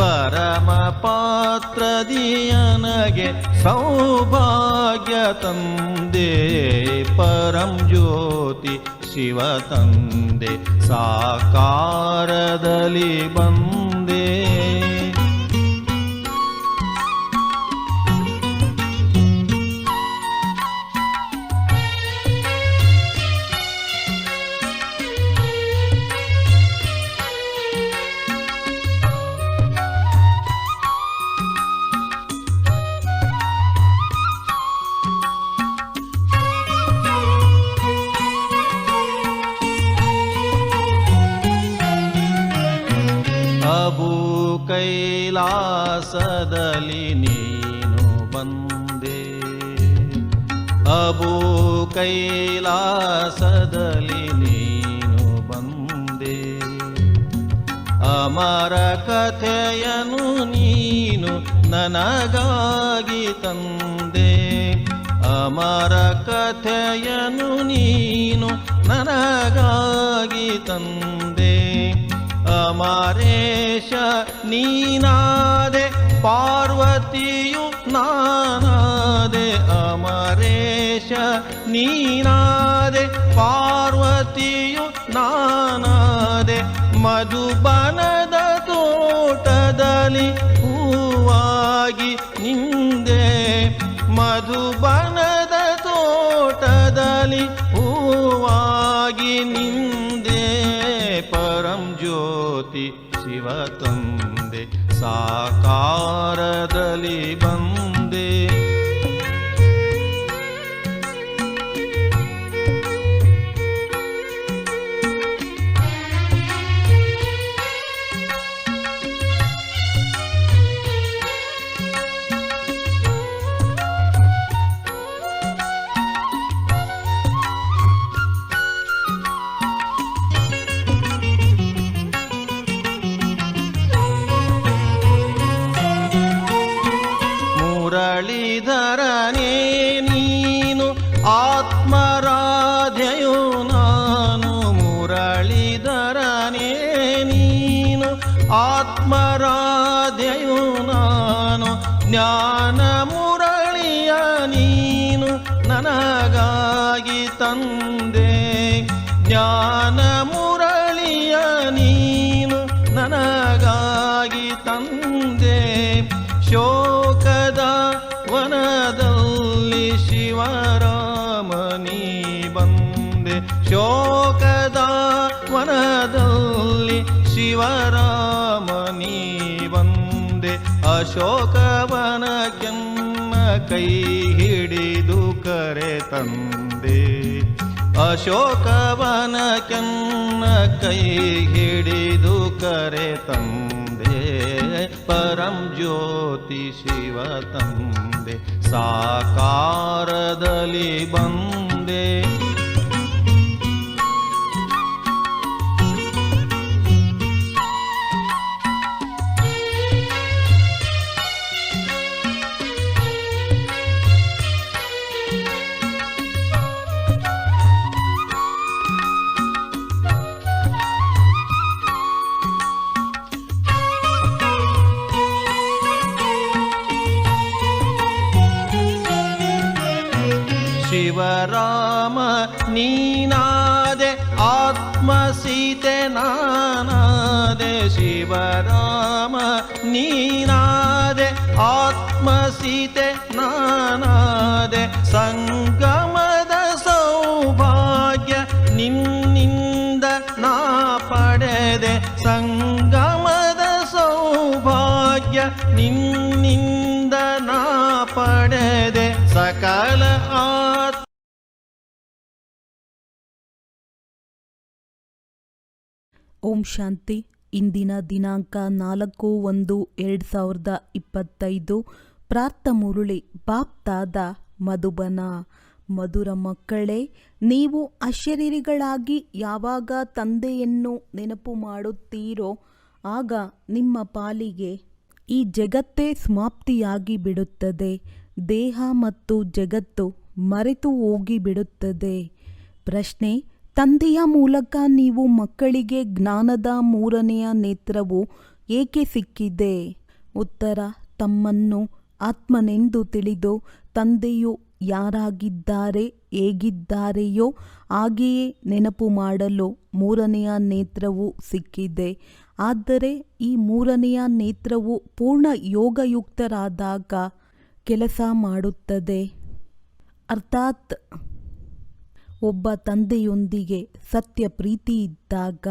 ಪರಮ ಪಾತ್ರದಿಯನಗೆ ಸೌಭಾಗ್ಯ ತಂದೆ ಪರಂ ಜ್ಯೋತಿ ಶಿವ ತಂದೆ ಸಾಕಾರದಲ್ಲಿ ಬಂದೆ. ಕೈಲಾಸದಲ್ಲಿ ನೀನು ಬಂದೆ. ಅಮರ ಕಥೆಯನು ನೀನು ನನಗಾಗಿ ತಂದೆ. ಅಮರ ಕಥೆಯನು ನೀನು ನನಗಾಗಿ ತಂದೆ. ಅಮರೇಶ ನೀನಾದೆ ಪಾರ್ವತಿಯು ನಾನಾದೆ ಅಮರೇಶ, ನೀನಾದೆ ಪಾರ್ವತಿಯು ನಾನಾದೆ ಮಧುಬನದ ತೋಟದಲ್ಲಿ ಹೂವಾಗಿ ನಿಂದೆ. ಮಧುಬನದ ತೋಟದಲ್ಲಿ ಹೂವಾಗಿ ನಿಂದೆ. ಪರಂ ಜ್ಯೋತಿ ಶಿವ ತಂದೆ, ಸಾಕಾರದಲ್ಲಿ ಬಂದೆ day. ಶಿವರಾಮನಿ ಬಂದೆ. ಶೋಕದ ವನದಲ್ಲಿ ಶಿವರಾಮನಿ ಬಂದೆ. ಅಶೋಕವನ ಕೆಮ್ಮ ಕೈ ಹಿಡಿದು ಕರೆ ತಂದೆ. ಅಶೋಕವನ ಕೆನ್ನ ಕೈ ಹಿಡಿದು ಕರೆ ತಂದೆ. ಪರಂ ಜ್ಯೋತಿ ಶಿವ ತಂದೆ. ಸಾಕಾರದಲ್ಲಿ ಬಂದೆ. ಶಿವರಾಮ ನೀನಾದೆ ಆತ್ಮ ಸೀತೆ ನಾನಾದೆ ಶಿವರಾಮ ನೀನಾದೆ ಆತ್ಮ ಸೀತೆ ನಾನಾದೆ ಸಂಗಮದ ಸೌಭಾಗ್ಯ ನಿನ್ನಿಂದ ನಾ ಪಡೆದೆ ಸಂಗಮದ ಸೌಭಾಗ್ಯ ನಿನ್ನಿಂದ ನಾ ಪಡೆದೆ ಸಕಲ ಆತ್ ಓಂ ಶಾಂತಿ. ಇಂದಿನ ದಿನಾಂಕ ನಾಲ್ಕು ಒಂದು ಎರಡು ಸಾವಿರದ ಇಪ್ಪತ್ತೈದು. ಪ್ರಾರ್ಥ ಮುರುಳಿ ಬಾಪ್ತಾದ ಮಧುಬನ. ಮಧುರ ಮಕ್ಕಳೇ, ನೀವು ಅಶರೀರಿಗಳಾಗಿ ಯಾವಾಗ ತಂದೆಯನ್ನು ನೆನಪು ಮಾಡುತ್ತೀರೋ, ಆಗ ನಿಮ್ಮ ಪಾಲಿಗೆ ಈ ಜಗತ್ತೇ ಸಮಾಪ್ತಿಯಾಗಿ ಬಿಡುತ್ತದೆ. ದೇಹ ಮತ್ತು ಜಗತ್ತು ಮರೆತು ಹೋಗಿ ಬಿಡುತ್ತದೆ. ಪ್ರಶ್ನೆ ತಂದೆಯ ಮೂಲಕ ನೀವು ಮಕ್ಕಳಿಗೆ ಜ್ಞಾನದ ಮೂರನೆಯ ನೇತ್ರವು ಏಕೆ ಸಿಕ್ಕಿದೆ? ಉತ್ತರ, ತಮ್ಮನ್ನು ಆತ್ಮನೆಂದು ತಿಳಿದು ತಂದೆಯು ಯಾರಾಗಿದ್ದಾರೆ, ಹೇಗಿದ್ದಾರೆಯೋ ಹಾಗೆಯೇ ನೆನಪು ಮಾಡಲು ಮೂರನೆಯ ನೇತ್ರವು ಸಿಕ್ಕಿದೆ. ಆದರೆ ಈ ಮೂರನೆಯ ನೇತ್ರವು ಪೂರ್ಣ ಯೋಗಯುಕ್ತರಾದಾಗ ಕೆಲಸ ಮಾಡುತ್ತದೆ. ಅರ್ಥಾತ್ ಒಬ್ಬ ತಂದೆಯೊಂದಿಗೆ ಸತ್ಯ ಪ್ರೀತಿ ಇದ್ದಾಗ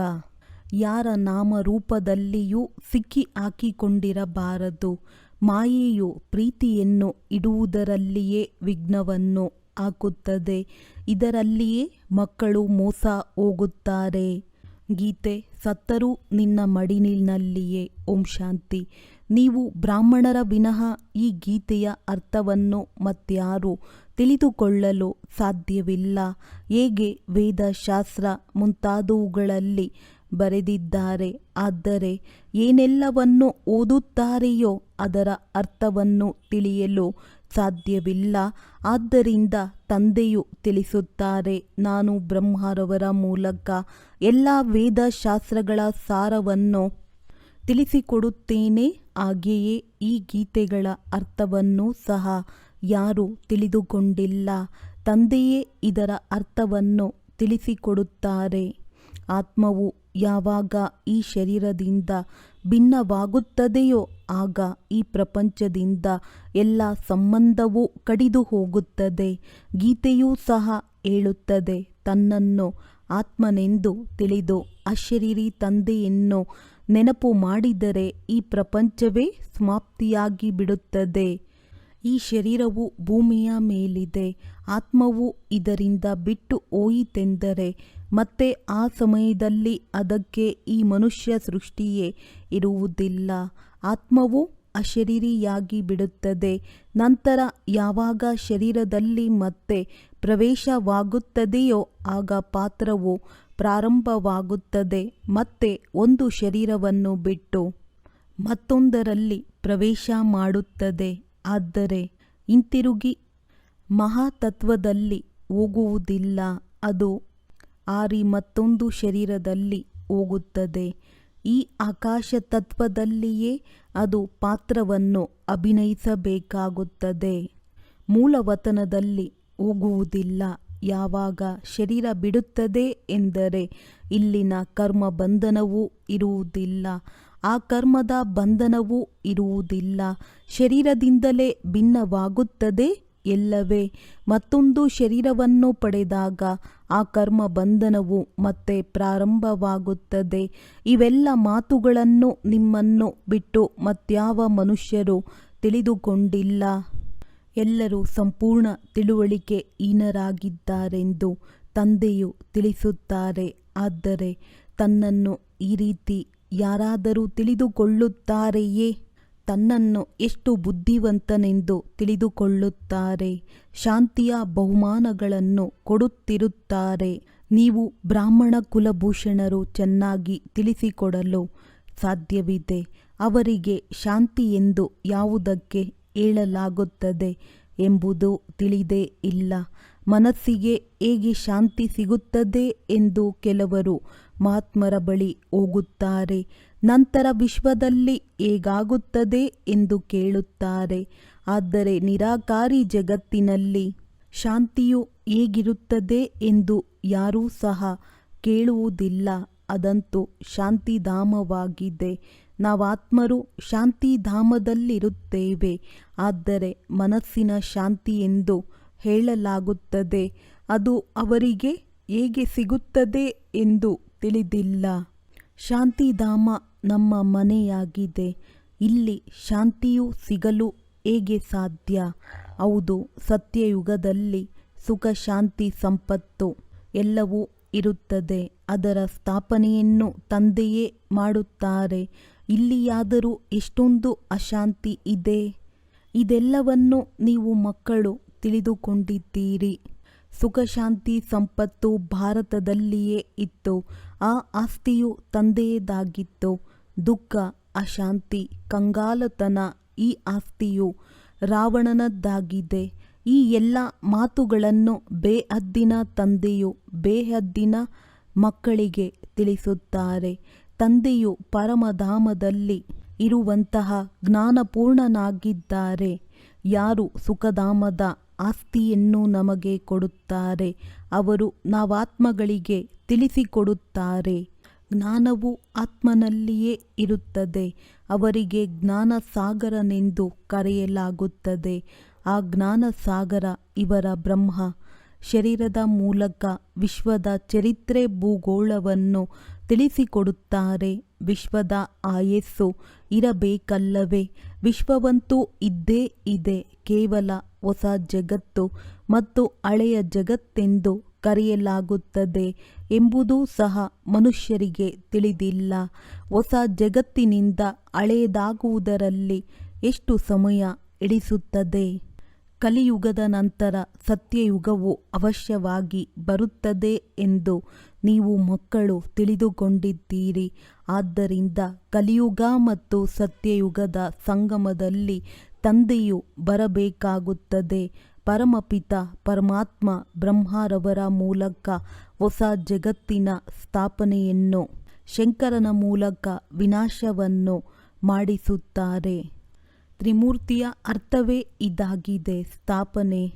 ಯಾರ ನಾಮರೂಪದಲ್ಲಿಯೂ ಸಿಕ್ಕಿ ಹಾಕಿಕೊಂಡಿರಬಾರದು. ಮಾಯೆಯು ಪ್ರೀತಿಯನ್ನು ಇಡುವುದರಲ್ಲಿಯೇ ವಿಘ್ನವನ್ನು ಹಾಕುತ್ತದೆ. ಇದರಲ್ಲಿಯೇ ಮಕ್ಕಳು ಮೋಸ ಹೋಗುತ್ತಾರೆ. ಗೀತೆ ಸತ್ತರೂ ನಿನ್ನ ಮಡಿಲಿನಲ್ಲಿಯೇ. ಓಂ ಶಾಂತಿ. ನೀವು ಬ್ರಾಹ್ಮಣರ ವಿನಃ ಈ ಗೀತೆಯ ಅರ್ಥವನ್ನು ಮತ್ಯಾರು ತಿಳಿದುಕೊಳ್ಳಲು ಸಾಧ್ಯವಿಲ್ಲ. ಹೇಗೆ ವೇದಶಾಸ್ತ್ರ ಮುಂತಾದವುಗಳಲ್ಲಿ ಬರೆದಿದ್ದಾರೆ? ಆದರೆ ಏನೆಲ್ಲವನ್ನು ಓದುತ್ತಾರೆಯೋ ಅದರ ಅರ್ಥವನ್ನು ತಿಳಿಯಲು ಸಾಧ್ಯವಿಲ್ಲ. ಆದ್ದರಿಂದ ತಂದೆಯು ತಿಳಿಸುತ್ತಾರೆ, ನಾನು ಬ್ರಹ್ಮರವರ ಮೂಲಕ ಎಲ್ಲ ವೇದಶಾಸ್ತ್ರಗಳ ಸಾರವನ್ನು ತಿಳಿಸಿಕೊಡುತ್ತೇನೆ. ಹಾಗೆಯೇ ಈ ಗೀತೆಗಳ ಅರ್ಥವನ್ನು ಸಹ ಯಾರೂ ತಿಳಿದುಕೊಂಡಿಲ್ಲ. ತಂದೆಯೇ ಇದರ ಅರ್ಥವನ್ನು ತಿಳಿಸಿಕೊಡುತ್ತಾರೆ. ಆತ್ಮವು ಯಾವಾಗ ಈ ಶರೀರದಿಂದ ಭಿನ್ನವಾಗುತ್ತದೆಯೋ ಆಗ ಈ ಪ್ರಪಂಚದಿಂದ ಎಲ್ಲ ಸಂಬಂಧವೂ ಕಡಿದು ಹೋಗುತ್ತದೆ ಗೀತೆಯೂ ಸಹ ಹೇಳುತ್ತದೆ, ತನ್ನನ್ನು ಆತ್ಮನೆಂದು ತಿಳಿದು ಅಶರೀರಿ ತಂದೆಯನ್ನು ನೆನಪು ಮಾಡಿದರೆ ಈ ಪ್ರಪಂಚವೇ ಸಮಾಪ್ತಿಯಾಗಿ ಬಿಡುತ್ತದೆ. ಈ ಶರೀರವು ಭೂಮಿಯ ಮೇಲಿದೆ. ಆತ್ಮವು ಇದರಿಂದ ಬಿಟ್ಟು ಹೋಯಿತೆಂದರೆ ಮತ್ತೆ ಆ ಸಮಯದಲ್ಲಿ ಅದಕ್ಕೆ ಈ ಮನುಷ್ಯ ಸೃಷ್ಟಿಯೇ ಇರುವುದಿಲ್ಲ. ಆತ್ಮವು ಅಶರೀರಿಯಾಗಿ ಬಿಡುತ್ತದೆ. ನಂತರ ಯಾವಾಗ ಶರೀರದಲ್ಲಿ ಮತ್ತೆ ಪ್ರವೇಶವಾಗುತ್ತದೆಯೋ ಆಗ ಪಾತ್ರವು ಪ್ರಾರಂಭವಾಗುತ್ತದೆ. ಮತ್ತೆ ಒಂದು ಶರೀರವನ್ನು ಬಿಟ್ಟು ಮತ್ತೊಂದರಲ್ಲಿ ಪ್ರವೇಶ ಮಾಡುತ್ತದೆ. ಆದರೆ ಹಿಂತಿರುಗಿ. ಮಹಾತತ್ವದಲ್ಲಿ ಹೋಗುವುದಿಲ್ಲ. ಅದು ಆರಿ ಮತ್ತೊಂದು ಶರೀರದಲ್ಲಿ ಹೋಗುತ್ತದೆ. ಈ ಆಕಾಶ ತತ್ವದಲ್ಲಿಯೇ ಅದು ಪಾತ್ರವನ್ನು ಅಭಿನಯಿಸಬೇಕಾಗುತ್ತದೆ. ಮೂಲವತನದಲ್ಲಿ ಹೋಗುವುದಿಲ್ಲ. ಯಾವಾಗ ಶರೀರ ಬಿಡುತ್ತದೆ ಎಂದರೆ ಇಲ್ಲಿನ ಕರ್ಮ ಬಂಧನವೂ ಇರುವುದಿಲ್ಲ. ಆ ಕರ್ಮದ ಬಂಧನವೂ ಇರುವುದಿಲ್ಲ. ಶರೀರದಿಂದಲೇ ಭಿನ್ನವಾಗುತ್ತದೆ ಎಲ್ಲವೇ. ಮತ್ತೊಂದು ಶರೀರವನ್ನು ಪಡೆದಾಗ ಆ ಕರ್ಮ ಬಂಧನವು ಮತ್ತೆ ಪ್ರಾರಂಭವಾಗುತ್ತದೆ. ಇವೆಲ್ಲ ಮಾತುಗಳನ್ನು ನಿಮ್ಮನ್ನು ಬಿಟ್ಟು ಮತ್ಯಾವ ಮನುಷ್ಯರು ತಿಳಿದುಕೊಂಡಿಲ್ಲ. ಎಲ್ಲರೂ ಸಂಪೂರ್ಣ ತಿಳುವಳಿಕೆ ಈನರಾಗಿದ್ದಾರೆಂದು ತಂದೆಯು ತಿಳಿಸುತ್ತಾರೆ. ಆದರೆ ತನ್ನನ್ನು ಈ ರೀತಿ ಯಾರಾದರೂ ತಿಳಿದುಕೊಳ್ಳುತ್ತಾರೆಯೇ? ತನ್ನನ್ನು ಎಷ್ಟು ಬುದ್ಧಿವಂತನೆಂದು ತಿಳಿದುಕೊಳ್ಳುತ್ತಾರೆ? ಶಾಂತಿಯ ಬಹುಮಾನಗಳನ್ನು ಕೊಡುತ್ತಿರುತ್ತಾರೆ. ನೀವು ಬ್ರಾಹ್ಮಣ ಕುಲಭೂಷಣರು ಚೆನ್ನಾಗಿ ತಿಳಿಸಿಕೊಡಲು ಸಾಧ್ಯವಿದೆ. ಅವರಿಗೆ ಶಾಂತಿ ಎಂದು ಯಾವುದಕ್ಕೆ ಹೇಳಲಾಗುತ್ತದೆ ಎಂಬುದು ತಿಳಿದೇ ಇಲ್ಲ. ಮನಸ್ಸಿಗೆ ಹೇಗೆ ಶಾಂತಿ ಸಿಗುತ್ತದೆ ಎಂದು ಕೆಲವರು ಮಹಾತ್ಮರ ಬಳಿ ಹೋಗುತ್ತಾರೆ. ನಂತರ ವಿಶ್ವದಲ್ಲಿ ಹೇಗಾಗುತ್ತದೆ ಎಂದು ಕೇಳುತ್ತಾರೆ. ಆದರೆ ನಿರಾಕಾರಿ ಜಗತ್ತಿನಲ್ಲಿ ಶಾಂತಿಯು ಹೇಗಿರುತ್ತದೆ ಎಂದು ಯಾರೂ ಸಹ ಕೇಳುವುದಿಲ್ಲ. ಅದಂತೂ ಶಾಂತಿಧಾಮವಾಗಿದೆ. ನಾವಾತ್ಮರು ಶಾಂತಿಧಾಮದಲ್ಲಿರುತ್ತೇವೆ. ಆದರೆ ಮನಸ್ಸಿನ ಶಾಂತಿ ಎಂದು ಹೇಳಲಾಗುತ್ತದೆ. ಅದು ಅವರಿಗೆ ಹೇಗೆ ಸಿಗುತ್ತದೆ ಎಂದು ತಿಳಿದಿಲ್ಲ. ಶಾಂತಿಧಾಮ ನಮ್ಮ ಮನೆಯಾಗಿದೆ. ಇಲ್ಲಿ ಶಾಂತಿಯು ಸಿಗಲು ಹೇಗೆ ಸಾಧ್ಯ? ಹೌದು, ಸತ್ಯಯುಗದಲ್ಲಿ ಸುಖ, ಶಾಂತಿ, ಸಂಪತ್ತು ಎಲ್ಲವೂ ಇರುತ್ತದೆ. ಅದರ ಸ್ಥಾಪನೆಯನ್ನು ತಂದೆಯೇ ಮಾಡುತ್ತಾರೆ. ಇಲ್ಲಿಯಾದರೂ ಎಷ್ಟೊಂದು ಅಶಾಂತಿ ಇದೆ. ಇದೆಲ್ಲವನ್ನು ನೀವು ಮಕ್ಕಳು ತಿಳಿದುಕೊಂಡಿದ್ದೀರಿ. ಸುಖಶಾಂತಿ ಸಂಪತ್ತು ಭಾರತದಲ್ಲಿಯೇ ಇತ್ತು. ಆ ಆಸ್ತಿಯು ತಂದೆಯದಾಗಿತ್ತು. ದುಃಖ, ಅಶಾಂತಿ, ಕಂಗಾಲತನ ಈ ಆಸ್ತಿಯು ರಾವಣನದ್ದಾಗಿದೆ. ಈ ಎಲ್ಲ ಮಾತುಗಳನ್ನು ಬೇಹದ್ದಿನ ತಂದೆಯು ಬೇಹದ್ದಿನ ಮಕ್ಕಳಿಗೆ ತಿಳಿಸುತ್ತಾರೆ. ತಂದೆಯು ಪರಮಧಾಮದಲ್ಲಿ ಇರುವಂತಹ ಜ್ಞಾನಪೂರ್ಣನಾಗಿದ್ದಾರೆ. ಯಾರು ಸುಖಧಾಮದ ಆಸ್ತಿಯನ್ನು ನಮಗೆ ಕೊಡುತ್ತಾರೆ, ಅವರು ನಾವಾತ್ಮಗಳಿಗೆ ತಿಳಿಸಿಕೊಡುತ್ತಾರೆ. ಜ್ಞಾನವು ಆತ್ಮನಲ್ಲಿಯೇ ಇರುತ್ತದೆ. ಅವರಿಗೆ ಜ್ಞಾನ ಸಾಗರನೆಂದು ಕರೆಯಲಾಗುತ್ತದೆ. ಆ ಜ್ಞಾನ ಸಾಗರ ಇವರ ಬ್ರಹ್ಮ. ಶರೀರದ ಮೂಲಕ ವಿಶ್ವದ ಚರಿತ್ರೆ ಭೂಗೋಳವನ್ನು ತಿಳಿಸಿಕೊಡುತ್ತಾರೆ. ವಿಶ್ವದ ಆಯಸ್ಸು ಇರಬೇಕಲ್ಲವೇ? ವಿಶ್ವವಂತೂ ಇದ್ದೇ ಇದೆ. ಕೇವಲ ಹೊಸ ಜಗತ್ತು ಮತ್ತು ಹಳೆಯ ಜಗತ್ತೆಂದು ಕರೆಯಲಾಗುತ್ತದೆ ಎಂಬುದೂ ಸಹ ಮನುಷ್ಯರಿಗೆ ತಿಳಿದಿಲ್ಲ. ಹೊಸ ಜಗತ್ತಿನಿಂದ ಹಳೆಯದಾಗುವುದರಲ್ಲಿ ಎಷ್ಟು ಸಮಯ ಹಿಡಿಸುತ್ತದೆ ಕಲಿಯುಗದ ನಂತರ ಸತ್ಯಯುಗವು ಅವಶ್ಯವಾಗಿ ಬರುತ್ತದೆ ಎಂದು ನೀವು ಮಕ್ಕಳು ತಿಳಿದುಕೊಂಡಿದ್ದೀರಿ. ಆದ್ದರಿಂದ ಕಲಿಯುಗ ಮತ್ತು ಸತ್ಯಯುಗದ ಸಂಗಮದಲ್ಲಿ ತಂದೆಯು ಬರಬೇಕಾಗುತ್ತದೆ. ಪರಮಪಿತ, ಪರಮಾತ್ಮ, ಬ್ರಹ್ಮರವರ ಮೂಲಕ ಹೊಸ ಜಗತ್ತಿನ ಸ್ಥಾಪನೆಯನ್ನು, ಶಂಕರನ ಮೂಲಕ ವಿನಾಶವನ್ನು ಮಾಡಿಸುತ್ತಾರೆ. ತ್ರಿಮೂರ್ತಿಯ ಅರ್ಥವೇ ಇದಾಗಿದೆ ಸ್ಥಾಪನೆ.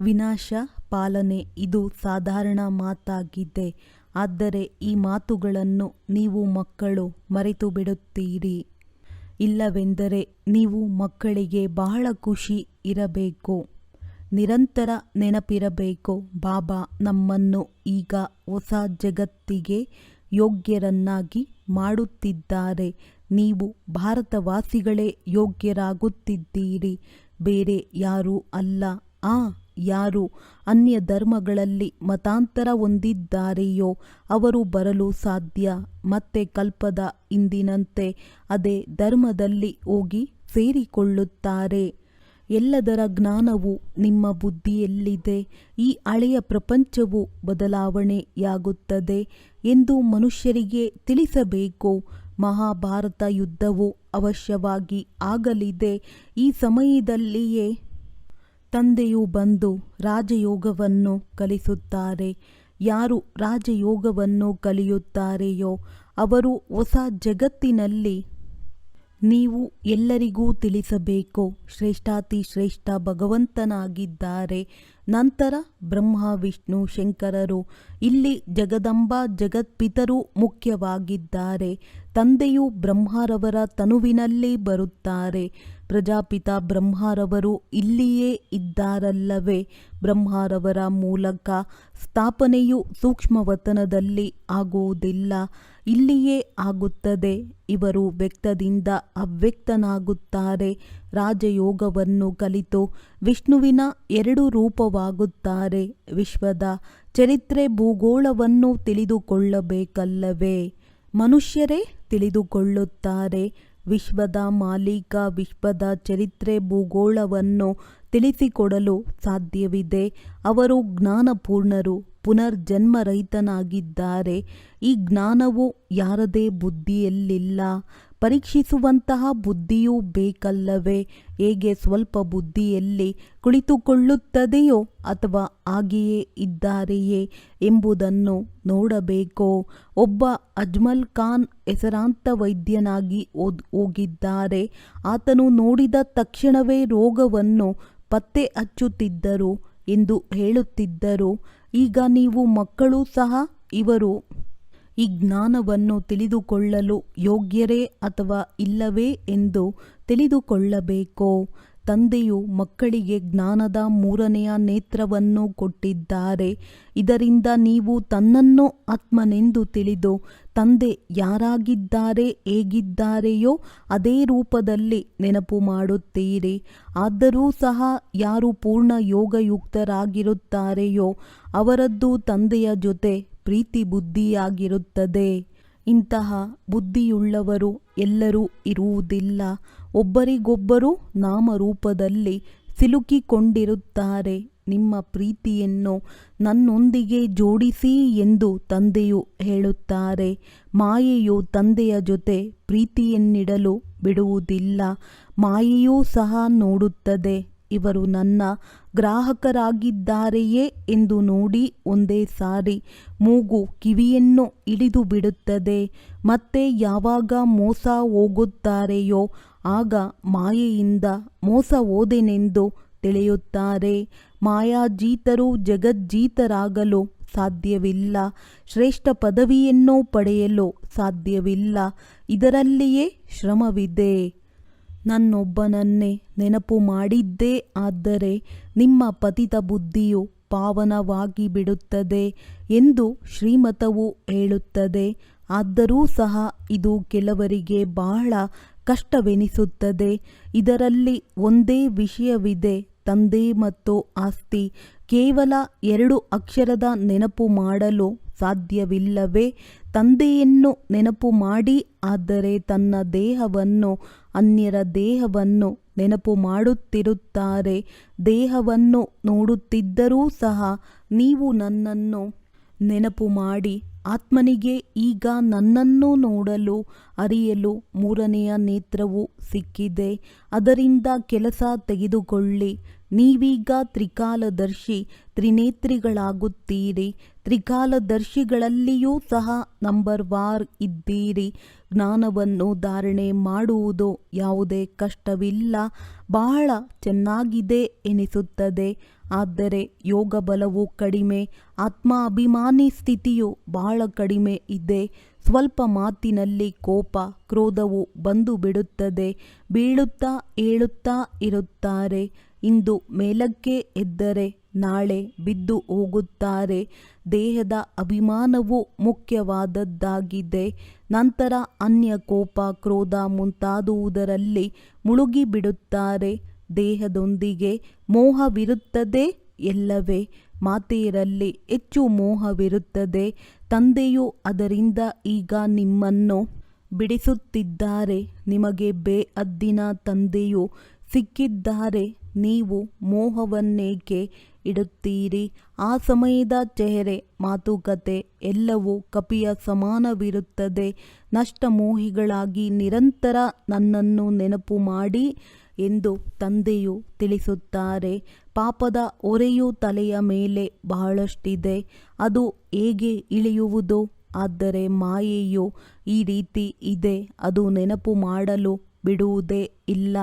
ವಿನಾಶ, ಪಾಲನೆ, ಇದು ಸಾಧಾರಣ ಮಾತಾಗಿದೆ. ಆದರೆ ಈ ಮಾತುಗಳನ್ನು ನೀವು ಮಕ್ಕಳು ಮರೆತು ಬಿಡುತ್ತೀರಿ ಇಲ್ಲವೆಂದರೆ ನೀವು ಮಕ್ಕಳಿಗೆ ಬಹಳ ಖುಷಿ ಇರಬೇಕು. ನಿರಂತರ ನೆನಪಿರಬೇಕು. ಬಾಬಾ ನಮ್ಮನ್ನು ಈಗ ಹೊಸ ಜಗತ್ತಿಗೆ ಯೋಗ್ಯರನ್ನಾಗಿ ಮಾಡುತ್ತಿದ್ದಾರೆ. ನೀವು ಭಾರತವಾಸಿಗಳೇ ಯೋಗ್ಯರಾಗುತ್ತಿದ್ದೀರಿ. ಬೇರೆ ಯಾರೂ ಅಲ್ಲ. ಆ ಯಾರು ಅನ್ಯ ಧರ್ಮಗಳಲ್ಲಿ ಮತಾಂತರ ಹೊಂದಿದ್ದಾರೆಯೋ ಅವರು ಬರಲು ಸಾಧ್ಯ. ಮತ್ತೆ ಕಲ್ಪದ ಇಂದಿನಂತೆ ಅದೇ ಧರ್ಮದಲ್ಲಿ ಹೋಗಿ ಸೇರಿಕೊಳ್ಳುತ್ತಾರೆ. ಎಲ್ಲದರ ಜ್ಞಾನವು ನಿಮ್ಮ ಬುದ್ಧಿಯಲ್ಲಿದೆ. ಈ ಹಳೆಯ ಪ್ರಪಂಚವು ಬದಲಾವಣೆಯಾಗುತ್ತದೆ ಎಂದು ಮನುಷ್ಯರಿಗೆ ತಿಳಿಸಬೇಕು. ಮಹಾಭಾರತ ಯುದ್ಧವು ಅವಶ್ಯವಾಗಿ ಆಗಲಿದೆ. ಈ ಸಮಯದಲ್ಲಿಯೇ ತಂದೆಯು ಬಂದು ರಾಜಯೋಗವನ್ನು ಕಲಿಸುತ್ತಾರೆ. ಯಾರು ರಾಜಯೋಗವನ್ನು ಕಲಿಯುತ್ತಾರೆಯೋ ಅವರು ಹೊಸ ಜಗತ್ತಿನಲ್ಲಿ ನೀವು ಎಲ್ಲರಿಗೂ ತಿಳಿಸಬೇಕು, ಶ್ರೇಷ್ಠಾತಿ ಶ್ರೇಷ್ಠ ಭಗವಂತನಾಗಿದ್ದಾರೆ. ನಂತರ ಬ್ರಹ್ಮ, ವಿಷ್ಣು, ಶಂಕರರು ಇಲ್ಲಿ ಜಗದಂಬ, ಜಗತ್ಪಿತರು ಮುಖ್ಯವಾಗಿದ್ದಾರೆ. ತಂದೆಯು ಬ್ರಹ್ಮರವರ ತನುವಿನಲ್ಲಿ ಬರುತ್ತಾರೆ. ಪ್ರಜಾಪಿತ ಬ್ರಹ್ಮರವರು ಇಲ್ಲಿಯೇ ಇದ್ದಾರಲ್ಲವೇ? ಬ್ರಹ್ಮರವರ ಮೂಲಕ ಸ್ಥಾಪನೆಯು ಸೂಕ್ಷ್ಮವತನದಲ್ಲಿ ಆಗುವುದಿಲ್ಲ. ಇಲ್ಲಿಯೇ ಆಗುತ್ತದೆ. ಇವರು ವ್ಯಕ್ತದಿಂದ ಅವ್ಯಕ್ತನಾಗುತ್ತಾರೆ. ರಾಜಯೋಗವನ್ನು ಕಲಿತು ವಿಷ್ಣುವಿನ ಎರಡು ರೂಪವಾಗುತ್ತಾರೆ. ವಿಶ್ವದ ಚರಿತ್ರೆ ಭೂಗೋಳವನ್ನು ತಿಳಿದುಕೊಳ್ಳಬೇಕಲ್ಲವೇ? ಮನುಷ್ಯರೇ ತಿಳಿದುಕೊಳ್ಳುತ್ತಾರೆ. ವಿಶ್ವದ ಮಾಲೀಕ ವಿಶ್ವದ ಚರಿತ್ರೆ ಭೂಗೋಳವನ್ನು ತಿಳಿಸಿಕೊಡಲು ಸಾಧ್ಯವಿದೆ. ಅವರು ಜ್ಞಾನಪೂರ್ಣರು, ಪುನರ್ಜನ್ಮರಹಿತನಾಗಿದ್ದಾರೆ. ಈ ಜ್ಞಾನವು ಯಾರದೇ ಬುದ್ಧಿಯಲ್ಲಿಲ್ಲ. ಪರೀಕ್ಷಿಸುವಂತಹ ಬುದ್ಧಿಯೂ ಬೇಕಲ್ಲವೇ? ಹೇಗೆ ಸ್ವಲ್ಪ ಬುದ್ಧಿಯಲ್ಲಿ ಕುಳಿತುಕೊಳ್ಳುತ್ತದೆಯೋ ಅಥವಾ ಹಾಗೆಯೇ ಇದ್ದಾರೆಯೇ ಎಂಬುದನ್ನು ನೋಡಬೇಕು? ಒಬ್ಬ ಅಜ್ಮಲ್ ಖಾನ್ ಹೆಸರಾಂತ ವೈದ್ಯನಾಗಿ ಓದ್ ಹೋಗಿದ್ದಾರೆ. ಆತನು ನೋಡಿದ ತಕ್ಷಣವೇ ರೋಗವನ್ನು ಪತ್ತೆ ಹಚ್ಚುತ್ತಿದ್ದರು ಎಂದು ಹೇಳುತ್ತಿದ್ದರು. ಈಗ ನೀವು ಮಕ್ಕಳು ಸಹ ಇವರು ಈ ಜ್ಞಾನವನ್ನು ತಿಳಿದುಕೊಳ್ಳಲು ಯೋಗ್ಯರೇ ಅಥವಾ ಇಲ್ಲವೇ ಎಂದು ತಿಳಿದುಕೊಳ್ಳಬೇಕು? ತಂದೆಯು ಮಕ್ಕಳಿಗೆ ಜ್ಞಾನದ ಮೂರನೆಯ ನೇತ್ರವನ್ನು ಕೊಟ್ಟಿದ್ದಾರೆ. ಇದರಿಂದ ನೀವು ತನ್ನನ್ನು ಆತ್ಮನೆಂದು ತಿಳಿದು ತಂದೆ ಯಾರಾಗಿದ್ದಾರೆ, ಹೇಗಿದ್ದಾರೆಯೋ ಅದೇ ರೂಪದಲ್ಲಿ ನೆನಪು ಮಾಡುತ್ತೀರಿ. ಆದರೂ ಸಹ ಯಾರು ಪೂರ್ಣ ಯೋಗಯುಕ್ತರಾಗಿರುತ್ತಾರೆಯೋ ಅವರದ್ದು ತಂದೆಯ ಜೊತೆ ಪ್ರೀತಿ ಬುದ್ಧಿಯಾಗಿರುತ್ತದೆ. ಇಂತಹ ಬುದ್ಧಿಯುಳ್ಳವರು ಎಲ್ಲರೂ ಇರುವುದಿಲ್ಲ. ಒಬ್ಬರಿಗೊಬ್ಬರು ನಾಮರೂಪದಲ್ಲಿ ಸಿಲುಕಿಕೊಂಡಿರುತ್ತಾರೆ. ನಿಮ್ಮ ಪ್ರೀತಿಯನ್ನು ನನ್ನೊಂದಿಗೆ ಜೋಡಿಸಿ ಎಂದು ತಂದೆಯು ಹೇಳುತ್ತಾರೆ. ಮಾಯೆಯು ತಂದೆಯ ಜೊತೆ ಪ್ರೀತಿಯನ್ನಿಡಲು ಬಿಡುವುದಿಲ್ಲ. ಮಾಯೆಯೂ ಸಹ ನೋಡುತ್ತದೆ. ಇವರು ನನ್ನ ಗ್ರಾಹಕರಾಗಿದ್ದಾರೆಯೇ ಎಂದು ನೋಡಿ ಒಂದೇ ಸಾರಿ ಮೂಗು ಕಿವಿಯನ್ನು ಹಿಡಿದು ಬಿಡುತ್ತದೆ. ಮತ್ತೆ ಯಾವಾಗ ಮೋಸ ಹೋಗುತ್ತಾರೆಯೋ ಆಗ ಮಾಯೆಯಿಂದ ಮೋಸ ಹೋದೆನೆಂದು ತಿಳಿಯುತ್ತಾರೆ. ಮಾಯಾಜೀತರು ಜಗಜ್ಜೀತರಾಗಲು ಸಾಧ್ಯವಿಲ್ಲ. ಶ್ರೇಷ್ಠ ಪದವಿಯನ್ನು ಪಡೆಯಲು ಸಾಧ್ಯವಿಲ್ಲ. ಇದರಲ್ಲಿಯೇ ಶ್ರಮವಿದೆ. ನನ್ನೊಬ್ಬನನ್ನೇ ನೆನಪು ಮಾಡಿದ್ದೇ ಆದರೆ ನಿಮ್ಮ ಪತಿತ ಬುದ್ಧಿಯು ಪಾವನವಾಗಿ ಬಿಡುತ್ತದೆ ಎಂದು ಶ್ರೀಮತವು ಹೇಳುತ್ತದೆ. ಆದರೂ ಸಹ ಇದು ಕೆಲವರಿಗೆ ಬಹಳ ಕಷ್ಟವೆನಿಸುತ್ತದೆ. ಇದರಲ್ಲಿ ಒಂದೇ ವಿಷಯವಿದೆ, ತಂದೆ ಮತ್ತು ಆಸ್ತಿ. ಕೇವಲ ಎರಡು ಅಕ್ಷರದ ನೆನಪು ಮಾಡಲು ಸಾಧ್ಯವಿಲ್ಲವೇ? ತಂದೆಯನ್ನು ನೆನಪು ಮಾಡಿ, ಆದರೆ ತನ್ನ ದೇಹವನ್ನು, ಅನ್ಯರ ದೇಹವನ್ನು ನೆನಪು ಮಾಡುತ್ತಿರುತ್ತಾರೆ. ದೇಹವನ್ನು ನೋಡುತ್ತಿದ್ದರೂ ಸಹ ನೀವು ನನ್ನನ್ನು ನೆನಪು ಮಾಡಿ, ಆತ್ಮನಿಗೆ ಈಗ ನನ್ನನ್ನು ನೋಡಲು, ಅರಿಯಲು ಮೂರನೆಯ ನೇತ್ರವು ಸಿಕ್ಕಿದೆ. ಅದರಿಂದ ಕೆಲಸ ತೆಗೆದುಕೊಳ್ಳಿ. ನೀವೀಗ ತ್ರಿಕಾಲದರ್ಶಿ ತ್ರಿನೇತ್ರಿಗಳಾಗುತ್ತೀರಿ. ತ್ರಿಕಾಲದರ್ಶಿಗಳಲ್ಲಿಯೂ ಸಹ ನಂಬರ್ ವಾರ್ ಇದ್ದೀರಿ. ಜ್ಞಾನವನ್ನು ಧಾರಣೆ ಮಾಡುವುದು ಯಾವುದೇ ಕಷ್ಟವಿಲ್ಲ. ಬಹಳ ಚೆನ್ನಾಗಿದೆ ಎನಿಸುತ್ತದೆ. ಆದರೆ ಯೋಗ ಬಲವು ಕಡಿಮೆ, ಆತ್ಮಾಭಿಮಾನಿ ಸ್ಥಿತಿಯು ಬಹಳ ಕಡಿಮೆ ಇದೆ. ಸ್ವಲ್ಪ ಮಾತಿನಲ್ಲಿ ಕೋಪ, ಕ್ರೋಧವು ಬಂದು ಬಿಡುತ್ತದೆ. ಬೀಳುತ್ತಾ ಏಳುತ್ತಾ ಇರುತ್ತಾರೆ. ಇಂದು ಮೇಲಕ್ಕೆ ಎದ್ದರೆ ನಾಳೆ ಬಿದ್ದು ಹೋಗುತ್ತಾರೆ. ದೇಹದ ಅಭಿಮಾನವು ಮುಖ್ಯವಾದದ್ದಾಗಿದೆ. ನಂತರ ಅನ್ಯ ಕೋಪ ಕ್ರೋಧ ಮುಂತಾದುವುದರಲ್ಲಿ ಮುಳುಗಿಬಿಡುತ್ತಾರೆ. ದೇಹದೊಂದಿಗೆ ಮೋಹವಿರುತ್ತದೆ ಎಲ್ಲವೇ? ಮಾತೆಯರಲ್ಲಿ ಹೆಚ್ಚು ಮೋಹವಿರುತ್ತದೆ. ತಂದೆಯು ಅದರಿಂದ ಈಗ ನಿಮ್ಮನ್ನು ಬಿಡಿಸುತ್ತಿದ್ದಾರೆ. ನಿಮಗೆ ಬೇ ಅದ್ದಿನ ತಂದೆಯು ಸಿಕ್ಕಿದ್ದಾರೆ. ನೀವು ಮೋಹವನ್ನೇಕೆ ಇಡುತ್ತೀರಿ? ಆ ಸಮಯದ ಚೆಹರೆ, ಮಾತುಕತೆ ಎಲ್ಲವೂ ಕಪಿಯ ಸಮಾನವಿರುತ್ತದೆ. ನಷ್ಟಮೋಹಿಗಳಾಗಿ ನಿರಂತರ ನನ್ನನ್ನು ನೆನಪು ಮಾಡಿ ಎಂದು ತಂದೆಯು ತಿಳಿಸುತ್ತಾರೆ. ಪಾಪದ ಒರೆಯು ತಲೆಯ ಮೇಲೆ ಬಹಳಷ್ಟಿದೆ. ಅದು ಹೇಗೆ ಇಳಿಯುವುದು? ಆದರೆ ಮಾಯೆಯು ಈ ರೀತಿ ಇದೆ. ಅದು ನೆನಪು ಮಾಡಲು ಬಿಡುವುದೇ ಇಲ್ಲ.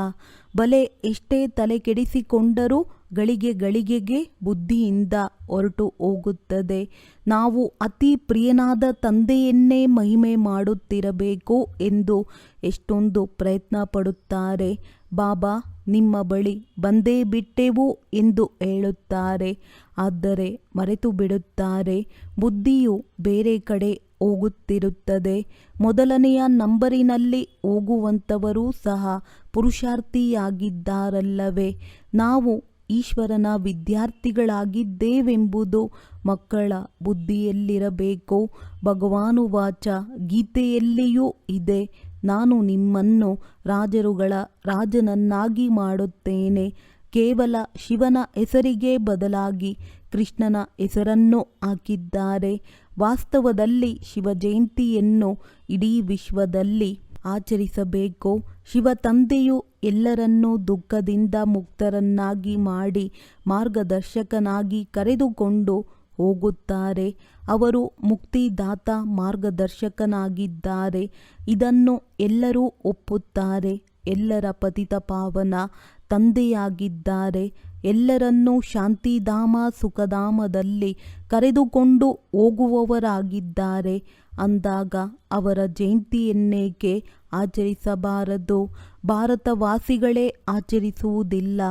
ಬಲೆ ಎಷ್ಟೇ ತಲೆ ಕೆಡಿಸಿಕೊಂಡರೂ ಗಳಿಗೆ ಗಳಿಗೆಗೆ ಬುದ್ಧಿಯಿಂದ ಹೊರಟು ಹೋಗುತ್ತದೆ. ನಾವು ಅತಿ ಪ್ರಿಯನಾದ ತಂದೆಯನ್ನೇ ಮಹಿಮೆ ಮಾಡುತ್ತಿರಬೇಕು ಎಂದು ಎಷ್ಟೊಂದು ಪ್ರಯತ್ನ ಪಡುತ್ತಾರೆ. ಬಾಬಾ, ನಿಮ್ಮ ಬಳಿ ಬಂದೇ ಬಿಟ್ಟೆವು ಎಂದು ಹೇಳುತ್ತಾರೆ. ಆದರೆ ಮರೆತು ಬಿಡುತ್ತಾರೆ. ಬುದ್ಧಿಯು ಬೇರೆ ಕಡೆ ಹೋಗುತ್ತಿರುತ್ತದೆ. ಮೊದಲನೆಯ ನಂಬರಿನಲ್ಲಿ ಹೋಗುವಂಥವರೂ ಸಹ ಪುರುಷಾರ್ಥಿಯಾಗಿದ್ದಾರಲ್ಲವೇ? ನಾವು ಈಶ್ವರನ ವಿದ್ಯಾರ್ಥಿಗಳಾಗಿದ್ದೇವೆಂಬುದು ಮಕ್ಕಳ ಬುದ್ಧಿಯಲ್ಲಿರಬೇಕು. ಭಗವಾನುವಾಚ ಗೀತೆಯಲ್ಲಿಯೂ ಇದೆ. ನಾನು ನಿಮ್ಮನ್ನು ರಾಜರುಗಳ ರಾಜನನ್ನಾಗಿ ಮಾಡುತ್ತೇನೆ. ಕೇವಲ ಶಿವನ ಹೆಸರಿಗೆ ಬದಲಾಗಿ ಕೃಷ್ಣನ ಹೆಸರನ್ನು ಹಾಕಿದ್ದಾರೆ. ವಾಸ್ತವದಲ್ಲಿ ಶಿವ ಜಯಂತಿಯನ್ನು ಇಡೀ ವಿಶ್ವದಲ್ಲಿ ಆಚರಿಸಬೇಕು. ಶಿವ ತಂದೆಯು ಎಲ್ಲರನ್ನೂ ದುಃಖದಿಂದ ಮುಕ್ತರನ್ನಾಗಿ ಮಾಡಿ ಮಾರ್ಗದರ್ಶಕನಾಗಿ ಕರೆದುಕೊಂಡು ಹೋಗುತ್ತಾರೆ. ಅವರು ಮುಕ್ತಿದಾತ ಮಾರ್ಗದರ್ಶಕನಾಗಿದ್ದಾರೆ. ಇದನ್ನು ಎಲ್ಲರೂ ಒಪ್ಪುತ್ತಾರೆ. ಎಲ್ಲರ ಪತಿತ ಪಾವನ ತಂದೆಯಾಗಿದ್ದಾರೆ. ಎಲ್ಲರನ್ನೂ ಶಾಂತಿಧಾಮ ಸುಖಧಾಮದಲ್ಲಿ ಕರೆದುಕೊಂಡು ಹೋಗುವವರಾಗಿದ್ದಾರೆ. ಅಂದಾಗ ಅವರ ಜಯಂತಿಯನ್ನೇಕೆ ಆಚರಿಸಬಾರದು? ಭಾರತವಾಸಿಗಳೇ ಆಚರಿಸುವುದಿಲ್ಲ.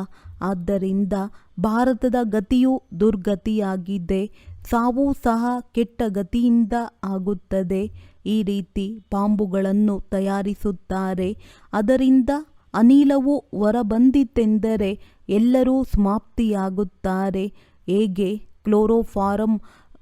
ಆದ್ದರಿಂದ ಭಾರತದ ಗತಿಯು ದುರ್ಗತಿಯಾಗಿದೆ. ಸಾವು ಸಹ ಕೆಟ್ಟ ಗತಿಯಿಂದ ಆಗುತ್ತದೆ. ಈ ರೀತಿ ಬಾಂಬುಗಳನ್ನು ತಯಾರಿಸುತ್ತಾರೆ. ಅದರಿಂದ ಅನಿಲವು ಹೊರಬಂದಿತೆಂದರೆ ಎಲ್ಲರೂ ಸಮಾಪ್ತಿಯಾಗುತ್ತಾರೆ. ಹೇಗೆ? ಕ್ಲೋರೋಫಾರಂ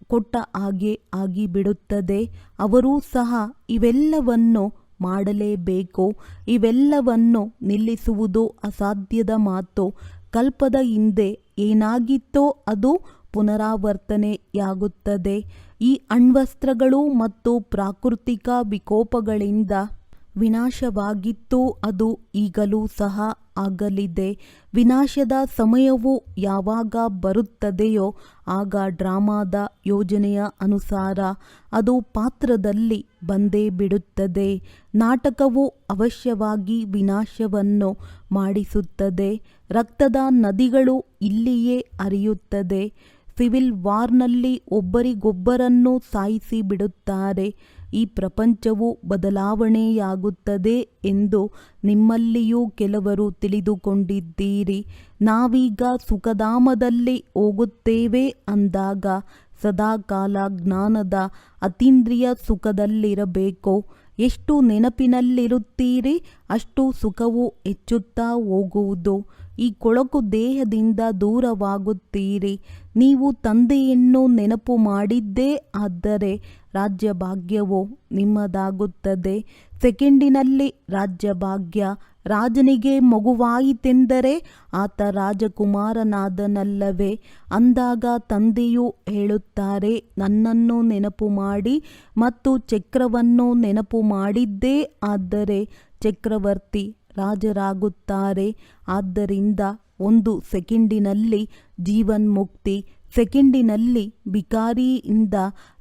ಕೊಟ್ಟ ಹಾಗೆ ಆಗಿಬಿಡುತ್ತದೆ. ಅವರೂ ಸಹ ಇವೆಲ್ಲವನ್ನು ಮಾಡಲೇಬೇಕು. ಇವೆಲ್ಲವನ್ನು ನಿಲ್ಲಿಸುವುದು ಅಸಾಧ್ಯದ ಮಾತು. ಕಲ್ಪದ ಹಿಂದೆ ಏನಾಗಿತ್ತೋ ಅದು ಪುನರಾವರ್ತನೆಯಾಗುತ್ತದೆ ಈ ಅಣ್ವಸ್ತ್ರಗಳು ಮತ್ತು ಪ್ರಾಕೃತಿಕ ವಿಕೋಪಗಳಿಂದ ವಿನಾಶವಾಗಿತ್ತು, ಅದು ಈಗಲೂ ಸಹ ಆಗಲಿದೆ. ವಿನಾಶದ ಸಮಯವು ಯಾವಾಗ ಬರುತ್ತದೆಯೋ ಆಗ ಡ್ರಾಮಾದ ಯೋಜನೆಯ ಅನುಸಾರ ಅದು ಪಾತ್ರದಲ್ಲಿ ಬಂದೇ ಬಿಡುತ್ತದೆ. ನಾಟಕವು ಅವಶ್ಯವಾಗಿ ವಿನಾಶವನ್ನು ಮಾಡಿಸುತ್ತದೆ. ರಕ್ತದ ನದಿಗಳು ಇಲ್ಲಿಯೇ ಹರಿಯುತ್ತದೆ. ಸಿವಿಲ್ ವಾರ್ನಲ್ಲಿ ಒಬ್ಬರಿಗೊಬ್ಬರನ್ನು ಸಾಯಿಸಿ ಬಿಡುತ್ತಾರೆ. ಈ ಪ್ರಪಂಚವು ಬದಲಾವಣೆಯಾಗುತ್ತದೆ ಎಂದು ನಿಮ್ಮಲ್ಲಿಯೂ ಕೆಲವರು ತಿಳಿದುಕೊಂಡಿದ್ದೀರಿ. ನಾವೀಗ ಸುಖಧಾಮದಲ್ಲಿ ಹೋಗುತ್ತೇವೆ ಅಂದಾಗ ಸದಾಕಾಲ ಜ್ಞಾನದ ಅತೀಂದ್ರಿಯ ಸುಖದಲ್ಲಿರಬೇಕು. ಎಷ್ಟು ನೆನಪಿನಲ್ಲಿರುತ್ತೀರಿ? ಅಷ್ಟು ಸುಖವು ಹೆಚ್ಚುತ್ತಾ ಹೋಗುವುದು. ಈ ಕೊಳಕು ದೇಹದಿಂದ ದೂರವಾಗುತ್ತೀರಿ. ನೀವು ತಂದೆಯನ್ನು ನೆನಪು ಮಾಡಿದ್ದೇ ಆದರೆ ರಾಜ್ಯಭಾಗ್ಯವು ನಿಮ್ಮದಾಗುತ್ತದೆ. ಸೆಕೆಂಡಿನಲ್ಲಿ ರಾಜ್ಯಭಾಗ್ಯ ರಾಜನಿಗೆ ಮಗುವಾಯಿತೆಂದರೆ ಆತ ರಾಜಕುಮಾರನಾದನಲ್ಲವೇ. ಅಂದಾಗ ತಂದೆಯು ಹೇಳುತ್ತಾರೆ, ನನ್ನನ್ನು ನೆನಪು ಮಾಡಿ ಮತ್ತು ಚಕ್ರವನ್ನು ನೆನಪು ಮಾಡಿದ್ದೇ ಆದರೆ ಚಕ್ರವರ್ತಿ ರಾಜರಾಗುತ್ತಾರೆ. ಆದ್ದರಿಂದ ಒಂದು ಸೆಕೆಂಡಿನಲ್ಲಿ ಜೀವನ್ಮುಕ್ತಿ ಸೆಕೆಂಡಿನಲ್ಲಿ ಬಿಕಾರಿಯಿಂದ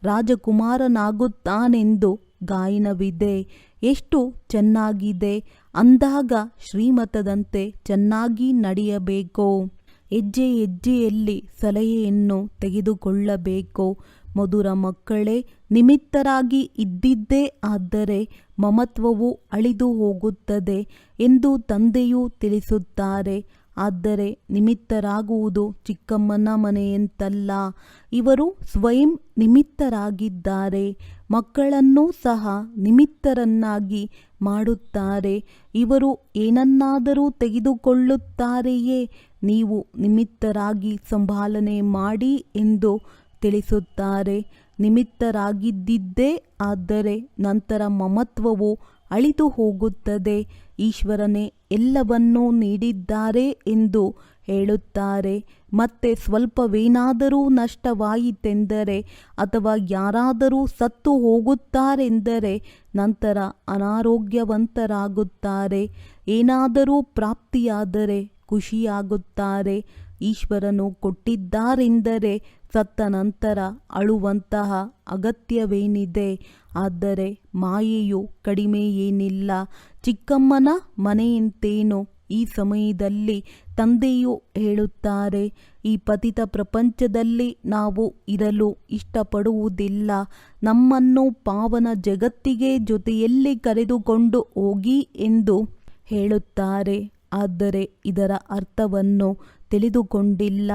ರಾಜಕುಮಾರನಾಗುತ್ತಾನೆಂದು ಗಾಯನವಿದೆ. ಎಷ್ಟು ಚೆನ್ನಾಗಿದೆ ಅಂದಾಗ ಶ್ರೀಮತದಂತೆ ಚೆನ್ನಾಗಿ ನಡೆಯಬೇಕು. ಹೆಜ್ಜೆ ಹೆಜ್ಜೆಯಲ್ಲಿ ಸಲಹೆಯನ್ನು ತೆಗೆದುಕೊಳ್ಳಬೇಕು. ಮಧುರ ಮಕ್ಕಳೇ, ನಿಮಿತ್ತರಾಗಿ ಇದ್ದಿದ್ದೇ ಆದರೆ ಮಮತ್ವವು ಅಳಿದು ಹೋಗುತ್ತದೆ ಎಂದು ತಂದೆಯು ತಿಳಿಸುತ್ತಾರೆ. ಆದರೆ ನಿಮಿತ್ತರಾಗುವುದು ಚಿಕ್ಕಮ್ಮನ ಮನೆಯಂತಲ್ಲ. ಇವರು ಸ್ವಯಂ ನಿಮಿತ್ತರಾಗಿದ್ದಾರೆ. ಮಕ್ಕಳನ್ನೂ ಸಹ ನಿಮಿತ್ತರನ್ನಾಗಿ ಮಾಡುತ್ತಾರೆ. ಇವರು ಏನನ್ನಾದರೂ ತೆಗೆದುಕೊಳ್ಳುತ್ತಾರೆಯೇ? ನೀವು ನಿಮಿತ್ತರಾಗಿ ಸಂಭಾಲನೆ ಮಾಡಿ ಎಂದು ತಿಳಿಸುತ್ತಾರೆ. ನಿಮಿತ್ತರಾಗಿದ್ದಿದ್ದೇ ಆದರೆ ನಂತರ ಮಮತ್ವವು ಅಳಿದು ಹೋಗುತ್ತದೆ ಈಶ್ವರನೇ ಎಲ್ಲವನ್ನೂ ನೀಡಿದ್ದಾರೆ ಎಂದು ಹೇಳುತ್ತಾರೆ. ಮತ್ತೆ ಸ್ವಲ್ಪವೇನಾದರೂ ನಷ್ಟವಾಯಿತೆಂದರೆ ಅಥವಾ ಯಾರಾದರೂ ಸತ್ತು ಹೋಗುತ್ತಾರೆಂದರೆ ನಂತರ ಅನಾರೋಗ್ಯವಂತರಾಗುತ್ತಾರೆ. ಏನಾದರೂ ಪ್ರಾಪ್ತಿಯಾದರೆ ಖುಷಿಯಾಗುತ್ತಾರೆ. ಈಶ್ವರನು ಕೊಟ್ಟಿದ್ದಾರೆಂದರೆ ಸತ್ತ ನಂತರ ಅಳುವಂತಹ ಅಗತ್ಯವೇನಿದೆ? ಆದರೆ ಮಾಯೆಯು ಕಡಿಮೆ ಏನಿಲ್ಲ ಚಿಕ್ಕಮ್ಮನ ಮನೆಯಂತೇನು ಈ ಸಮಯದಲ್ಲಿ ತಂದೆಯು ಹೇಳುತ್ತಾರೆ, ಈ ಪತಿತ ಪ್ರಪಂಚದಲ್ಲಿ ನಾವು ಇರಲು ಇಷ್ಟಪಡುವುದಿಲ್ಲ. ನಮ್ಮನ್ನು ಪಾವನ ಜಗತ್ತಿಗೆ ಜೊತೆಯಲ್ಲಿ ಕರೆದುಕೊಂಡು ಹೋಗಿ ಎಂದು ಹೇಳುತ್ತಾರೆ. ಆದರೆ ಇದರ ಅರ್ಥವನ್ನು ತಿಳಿದುಕೊಂಡಿಲ್ಲ.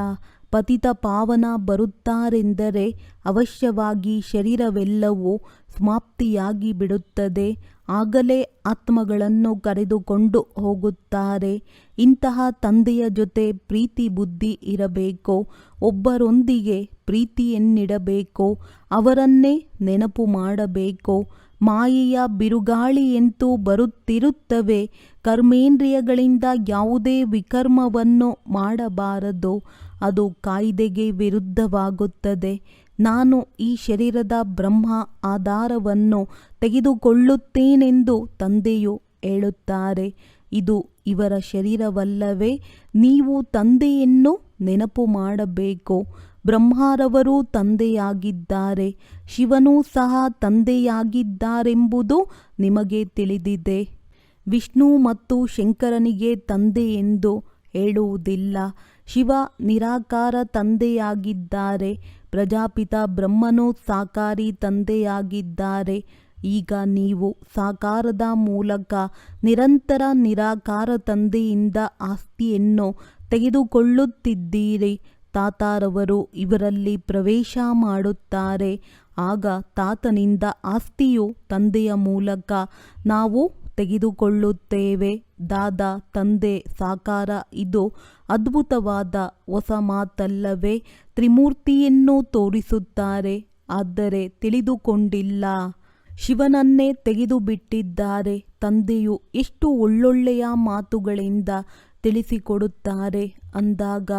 ಪತಿತ ಪಾವನ ಬರುತ್ತಾರೆಂದರೆ ಅವಶ್ಯವಾಗಿ ಶರೀರವೆಲ್ಲವೂ ಸಮಾಪ್ತಿಯಾಗಿ ಬಿಡುತ್ತದೆ. ಆಗಲೇ ಆತ್ಮಗಳನ್ನು ಕರೆದುಕೊಂಡು ಹೋಗುತ್ತಾರೆ. ಇಂತಹ ತಂದೆಯ ಜೊತೆ ಪ್ರೀತಿ ಬುದ್ಧಿ ಇರಬೇಕು. ಒಬ್ಬರೊಂದಿಗೆ ಪ್ರೀತಿಯನ್ನಿಡಬೇಕು. ಅವರನ್ನೇ ನೆನಪು ಮಾಡಬೇಕು. ಮಾಯೆಯ ಬಿರುಗಾಳಿಯಂತೂ ಬರುತ್ತಿರುತ್ತವೆ. ಕರ್ಮೇಂದ್ರಿಯಗಳಿಂದ ಯಾವುದೇ ವಿಕರ್ಮವನ್ನು ಮಾಡಬಾರದು. ಅದು ಕಾಯ್ದೆಗೆ ವಿರುದ್ಧವಾಗುತ್ತದೆ. ನಾನು ಈ ಶರೀರದ ಬ್ರಹ್ಮ ಆಧಾರವನ್ನು ತೆಗೆದುಕೊಳ್ಳುತ್ತೇನೆಂದು ತಂದೆಯು ಹೇಳುತ್ತಾರೆ. ಇದು ಇವರ ಶರೀರವಲ್ಲವೇ. ನೀವು ತಂದೆಯನ್ನು ನೆನಪು ಮಾಡಬೇಕು. ಬ್ರಹ್ಮಾರವರು ತಂದೆಯಾಗಿದ್ದಾರೆ, ಶಿವನೂ ಸಹ ತಂದೆಯಾಗಿದ್ದಾರೆಂಬುದು ನಿಮಗೆ ತಿಳಿದಿದೆ. ವಿಷ್ಣು ಮತ್ತು ಶಂಕರನಿಗೆ ತಂದೆ ಎಂದು ಹೇಳುವುದಿಲ್ಲ. ಶಿವ ನಿರಾಕಾರ ತಂದೆಯಾಗಿದ್ದಾರೆ, ಪ್ರಜಾಪಿತ ಬ್ರಹ್ಮನು ಸಾಕಾರಿ ತಂದೆಯಾಗಿದ್ದಾರೆ. ಈಗ ನೀವು ಸಾಕಾರದ ಮೂಲಕ ನಿರಂತರ ನಿರಾಕಾರ ತಂದೆಯಿಂದ ಆಸ್ತಿಯನ್ನು ತೆಗೆದುಕೊಳ್ಳುತ್ತಿದ್ದೀರಿ. ತಾತಾರವರು ಇವರಲ್ಲಿ ಪ್ರವೇಶ ಮಾಡುತ್ತಾರೆ. ಆಗ ತಾತನಿಂದ ಆಸ್ತಿಯು ತಂದೆಯ ಮೂಲಕ ನಾವು ತೆಗೆದುಕೊಳ್ಳುತ್ತೇವೆ. ದಾದ, ತಂದೆ, ಸಾಕಾರ, ಇದು ಅದ್ಭುತವಾದ ಹೊಸ ಮಾತಲ್ಲವೇ. ತ್ರಿಮೂರ್ತಿಯನ್ನು ತೋರಿಸುತ್ತಾರೆ, ಆದರೆ ತಿಳಿದುಕೊಂಡಿಲ್ಲ. ಶಿವನನ್ನೇ ತೆಗೆದು ಬಿಟ್ಟಿದ್ದಾರೆ ತಂದೆಯು ಎಷ್ಟು ಒಳ್ಳೊಳ್ಳೆಯ ಮಾತುಗಳಿಂದ ತಿಳಿಸಿಕೊಡುತ್ತಾರೆ. ಅಂದಾಗ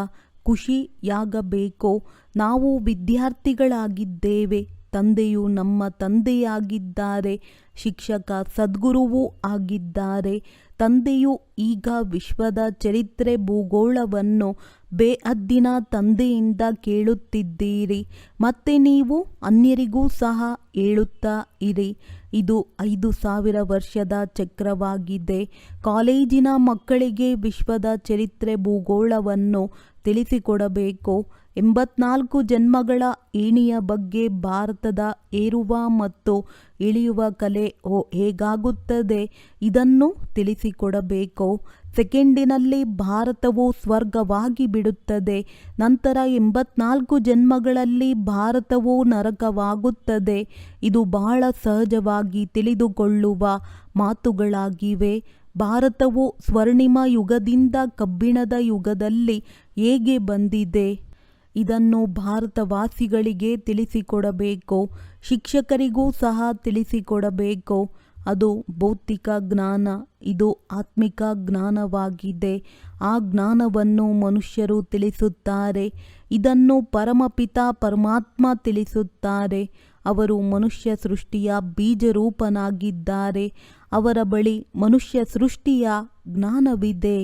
ಖುಷಿಯಾಗಬೇಕು? ನಾವು ವಿದ್ಯಾರ್ಥಿಗಳಾಗಿದ್ದೇವೆ, ತಂದೆಯು ನಮ್ಮ ತಂದೆಯಾಗಿದ್ದಾರೆ, ಶಿಕ್ಷಕ ಸದ್ಗುರುವೂ ಆಗಿದ್ದಾರೆ, ತಂದೆಯು ಈಗ ವಿಶ್ವದ ಚರಿತ್ರೆ ಭೂಗೋಳವನ್ನು ಬೇಅದ್ದಿನ ತಂದೆಯಿಂದ ಕೇಳುತ್ತಿದ್ದೀರಿ, ಮತ್ತೆ ನೀವು ಅನ್ಯರಿಗೂ ಸಹ ಹೇಳುತ್ತಾ ಇರಿ. ಇದು ಐದು ಸಾವಿರ ವರ್ಷದ ಚಕ್ರವಾಗಿದೆ. ಕಾಲೇಜಿನ ಮಕ್ಕಳಿಗೆ ವಿಶ್ವದ ಚರಿತ್ರೆ ಭೂಗೋಳವನ್ನು ತಿಳಿಸಿಕೊಡಬೇಕು. ಎಂಬತ್ನಾಲ್ಕು ಜನ್ಮಗಳ ಏಣಿಯ ಬಗ್ಗೆ ಭಾರತದ ಏರುವ ಮತ್ತು ಇಳಿಯುವ ಕಲೆ ಓ ಹೇಗಾಗುತ್ತದೆ? ಇದನ್ನು ತಿಳಿಸಿಕೊಡಬೇಕು. ಸೆಕೆಂಡಿನಲ್ಲಿ ಭಾರತವು ಸ್ವರ್ಗವಾಗಿ ಬಿಡುತ್ತದೆ. ನಂತರ ಎಂಬತ್ನಾಲ್ಕು ಜನ್ಮಗಳಲ್ಲಿ ಭಾರತವು ನರಕವಾಗುತ್ತದೆ. ಇದು ಬಹಳ ಸಹಜವಾಗಿ ತಿಳಿದುಕೊಳ್ಳುವ ಮಾತುಗಳಾಗಿವೆ. ಭಾರತವು ಸ್ವರ್ಣಿಮ ಯುಗದಿಂದ ಕಬ್ಬಿಣದ ಯುಗದಲ್ಲಿ ಹೇಗೆ ಬಂದಿದೆ? ಇದನ್ನು ಭಾರತವಾಸಿಗಳಿಗೆ ತಿಳಿಸಿಕೊಡಬೇಕು, ಶಿಕ್ಷಕರಿಗೂ ಸಹ ತಿಳಿಸಿಕೊಡಬೇಕು. ಅದು ಭೌತಿಕ ಜ್ಞಾನ, ಇದು ಆತ್ಮಿಕ ಜ್ಞಾನವಾಗಿದೆ. ಆ ಜ್ಞಾನವನ್ನು ಮನುಷ್ಯರು ತಿಳಿಸುತ್ತಾರೆ, ಇದನ್ನು ಪರಮಪಿತ ಪರಮಾತ್ಮ ತಿಳಿಸುತ್ತಾರೆ. ಅವರು ಮನುಷ್ಯ ಸೃಷ್ಟಿಯ ಬೀಜರೂಪನಾಗಿದ್ದಾರೆ. ಅವರ ಬಳಿ ಮನುಷ್ಯ ಸೃಷ್ಟಿಯ ಜ್ಞಾನವಿದೆ.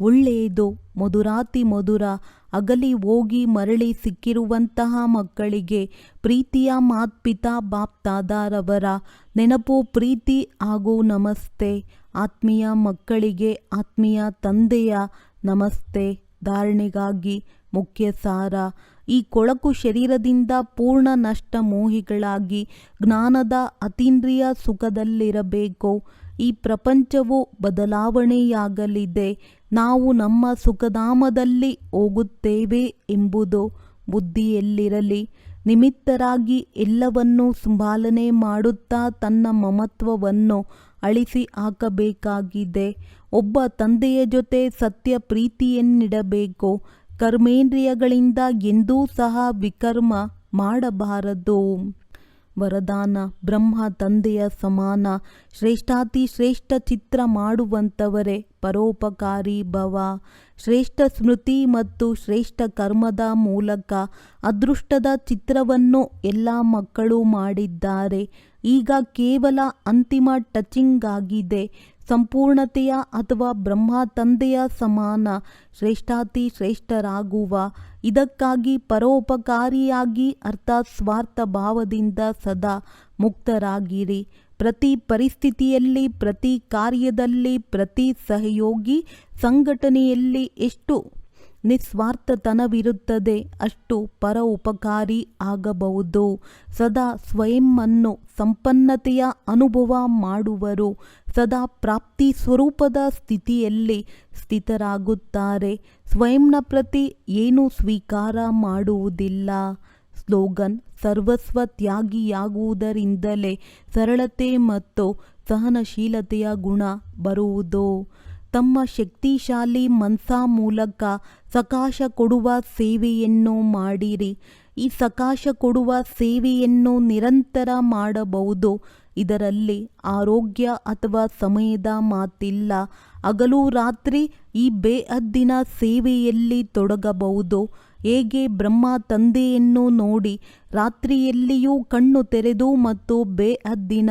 ಒಳ್ಳೆಯದು, ಮಧುರಾತಿ ಮಧುರ, ಅಗಲಿ ಹೋಗಿ ಮರಳಿ ಸಿಕ್ಕಿರುವಂತಹ ಮಕ್ಕಳಿಗೆ ಪ್ರೀತಿಯ ಮಾತ್ಪಿತಾ ಬಾಪ್ತಾದಾರವರ ನೆನಪು ಪ್ರೀತಿ ಹಾಗೂ ನಮಸ್ತೆ. ಆತ್ಮೀಯ ಮಕ್ಕಳಿಗೆ ಆತ್ಮೀಯ ತಂದೆಯ ನಮಸ್ತೆ. ಧಾರಣೆಗಾಗಿ ಮುಖ್ಯ ಸಾರ ಈ ಕೊಳಕು ಶರೀರದಿಂದ ಪೂರ್ಣ ನಷ್ಟ ಮೋಹಿಗಳಾಗಿ ಜ್ಞಾನದ ಅತೀಂದ್ರಿಯ ಸುಖದಲ್ಲಿರಬೇಕು. ಈ ಪ್ರಪಂಚವು ಬದಲಾವಣೆಯಾಗಲಿದೆ. ನಾವು ನಮ್ಮ ಸುಖಧಾಮದಲ್ಲಿ ಹೋಗುತ್ತೇವೆ ಎಂಬುದು ಬುದ್ಧಿಯಲ್ಲಿರಲಿ. ನಿಮಿತ್ತರಾಗಿ ಎಲ್ಲವನ್ನೂ ಸಂಭಾಲನೆ ಮಾಡುತ್ತಾ ತನ್ನ ಮಮತ್ವವನ್ನು ಅಳಿಸಿ ಹಾಕಬೇಕಾಗಿದೆ. ಒಬ್ಬ ತಂದೆಯ ಜೊತೆ ಸತ್ಯ ಪ್ರೀತಿಯನ್ನಿಡಬೇಕು. ಕರ್ಮೇಂದ್ರಿಯಗಳಿಂದ ಎಂದೂ ಸಹ ವಿಕರ್ಮ ಮಾಡಬಾರದು. ವರದಾನ, ಬ್ರಹ್ಮ ತಂದೆಯ ಸಮಾನ, ಶ್ರೇಷ್ಠಾತಿ ಶ್ರೇಷ್ಠ ಚಿತ್ರ ಮಾಡುವಂಥವರೇ ಪರೋಪಕಾರಿ ಭವ. ಶ್ರೇಷ್ಠ ಸ್ಮೃತಿ ಮತ್ತು ಶ್ರೇಷ್ಠ ಕರ್ಮದ ಮೂಲಕ ಅದೃಷ್ಟದ ಚಿತ್ರವನ್ನು ಎಲ್ಲ ಮಕ್ಕಳು ಮಾಡಿದ್ದಾರೆ. ಈಗ ಕೇವಲ ಅಂತಿಮ ಟಚಿಂಗ್ ಆಗಿದೆ ಸಂಪೂರ್ಣತೆಯ ಅಥವಾ ಬ್ರಹ್ಮ ತಂದೆಯ ಸಮಾನ ಶ್ರೇಷ್ಠಾತಿ ಶ್ರೇಷ್ಠರಾಗುವ. ಇದಕ್ಕಾಗಿ ಪರೋಪಕಾರಿಯಾಗಿ ಅರ್ಥಾತ್ ಸ್ವಾರ್ಥ ಭಾವದಿಂದ ಸದಾ ಮುಕ್ತರಾಗಿರಿ. ಪ್ರತಿ ಪರಿಸ್ಥಿತಿಯಲ್ಲಿ, ಪ್ರತಿ ಕಾರ್ಯದಲ್ಲಿ, ಪ್ರತಿ ಸಹಯೋಗಿ ಸಂಘಟನೆಯಲ್ಲಿ ಎಷ್ಟು ನಿಸ್ವಾರ್ಥತನವಿರುತ್ತದೆ. ಅಷ್ಟು ಪರ ಉಪಕಾರಿ ಆಗಬಹುದು ಸದಾ ಸ್ವಯಂವನ್ನು ಸಂಪನ್ನತೆಯ ಅನುಭವ ಮಾಡುವರು. ಸದಾ ಪ್ರಾಪ್ತಿ ಸ್ವರೂಪದ ಸ್ಥಿತಿಯಲ್ಲಿ ಸ್ಥಿತರಾಗುತ್ತಾರೆ. ಸ್ವಯಂನ ಪ್ರತಿ ಏನು ಸ್ವೀಕಾರ ಮಾಡುವುದಿಲ್ಲ. ಸ್ಲೋಗನ್, ಸರ್ವಸ್ವ ತ್ಯಾಗಿಯಾಗುವುದರಿಂದಲೇ ಸರಳತೆ ಮತ್ತು ಸಹನಶೀಲತೆಯ ಗುಣ ಬರುವುದು. ತಮ್ಮ ಶಕ್ತಿಶಾಲಿ ಮನ್ಸ ಮೂಲಕ ಸಕಾಶ ಕೊಡುವ ಸೇವೆಯನ್ನು ಮಾಡಿರಿ. ಈ ಸಕಾಶ ಕೊಡುವ ಸೇವೆಯನ್ನು ನಿರಂತರ ಮಾಡಬಹುದು. ಇದರಲ್ಲಿ ಆರೋಗ್ಯ ಅಥವಾ ಸಮಯದ ಮಾತಿಲ್ಲ. ಹಗಲು ರಾತ್ರಿ ಈ ಬೇಹದ್ದಿನ ಸೇವೆಯಲ್ಲಿ ತೊಡಗಬಹುದು. ಹೇಗೆ ಬ್ರಹ್ಮ ತಂದೆಯನ್ನು ನೋಡಿ ರಾತ್ರಿಯಲ್ಲಿಯೂ ಕಣ್ಣು ತೆರೆದು ಮತ್ತು ಬೇಅದ್ದಿನ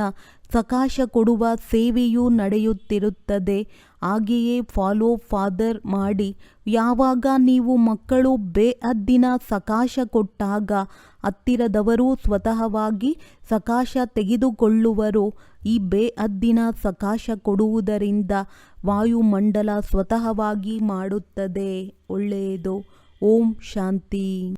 ಸಕಾಶ ಕೊಡುವ ಸೇವೆಯು ನಡೆಯುತ್ತಿರುತ್ತದೆ. ಹಾಗೆಯೇ ಫಾಲೋ ಫಾದರ್ ಮಾಡಿ, ಯಾವಾಗ ನೀವು ಮಕ್ಕಳು ಬೇಹದ್ದಿನ ಸಕಾಶ ಕೊಟ್ಟಾಗ ಹತ್ತಿರದವರು ಸ್ವತಃವಾಗಿ ಸಕಾಶ ತೆಗೆದುಕೊಳ್ಳುವರು. ಈ ಬೇಹದ್ದಿನ ಸಕಾಶ ಕೊಡುವುದರಿಂದ ವಾಯುಮಂಡಲ ಸ್ವತಃವಾಗಿ ಮಾಡುತ್ತದೆ. ಒಳ್ಳೆಯದು. ಓಂ ಶಾಂತಿ.